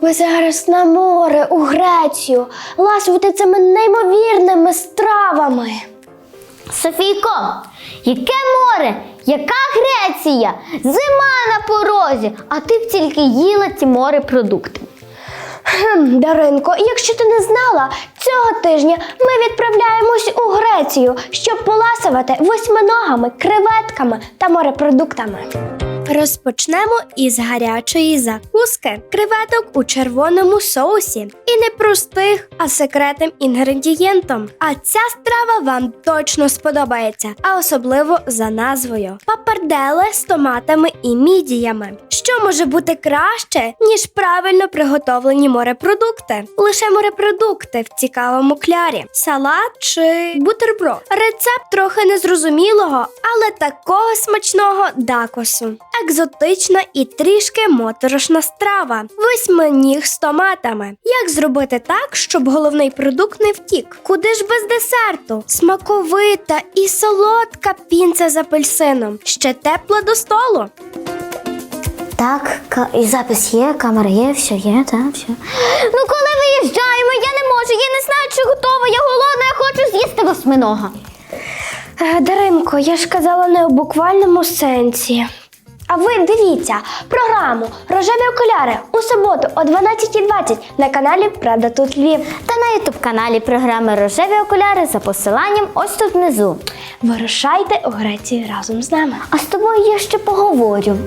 би зараз на море у Грецію, ласувати цими неймовірними стравами. Софійко, яке море? Яка Греція? Зима на порозі, а ти б тільки їла ці морепродукти. Хм, Даринко, якщо ти не знала, цього тижня ми відправляємось у Грецію, щоб поласувати восьминогами, креветками та морепродуктами. Розпочнемо із гарячої закуски креветок у червоному соусі. І не простих, а секретним інгредієнтом. А ця страва вам точно сподобається, а особливо за назвою: папарделе з томатами і мідіями. Що може бути краще, ніж правильно приготовлені морепродукти? Лише морепродукти в цікавому клярі, салат чи бутерброд. Рецепт трохи незрозумілого, але такого смачного дакосу. Екзотична і трішки моторошна страва. Восьминіг з томатами. Як зробити так, щоб головний продукт не втік? Куди ж без десерту? Смаковита і солодка пінця з апельсином. Ще тепла до столу. Так, і запис є, камера є, все є, так, все. Ну коли виїжджаємо, я не можу, я не знаю, чи готова, я голодна, я хочу з'їсти восьминога. Е, Даринко, я ж казала не у буквальному сенсі. А ви дивіться програму Рожеві окуляри у суботу о 12.20 на каналі Правда тут Львів. Та на ютуб каналі програми Рожеві окуляри за посиланням ось тут внизу. Вирушайте у Грецію разом з нами. А з тобою я ще поговорю.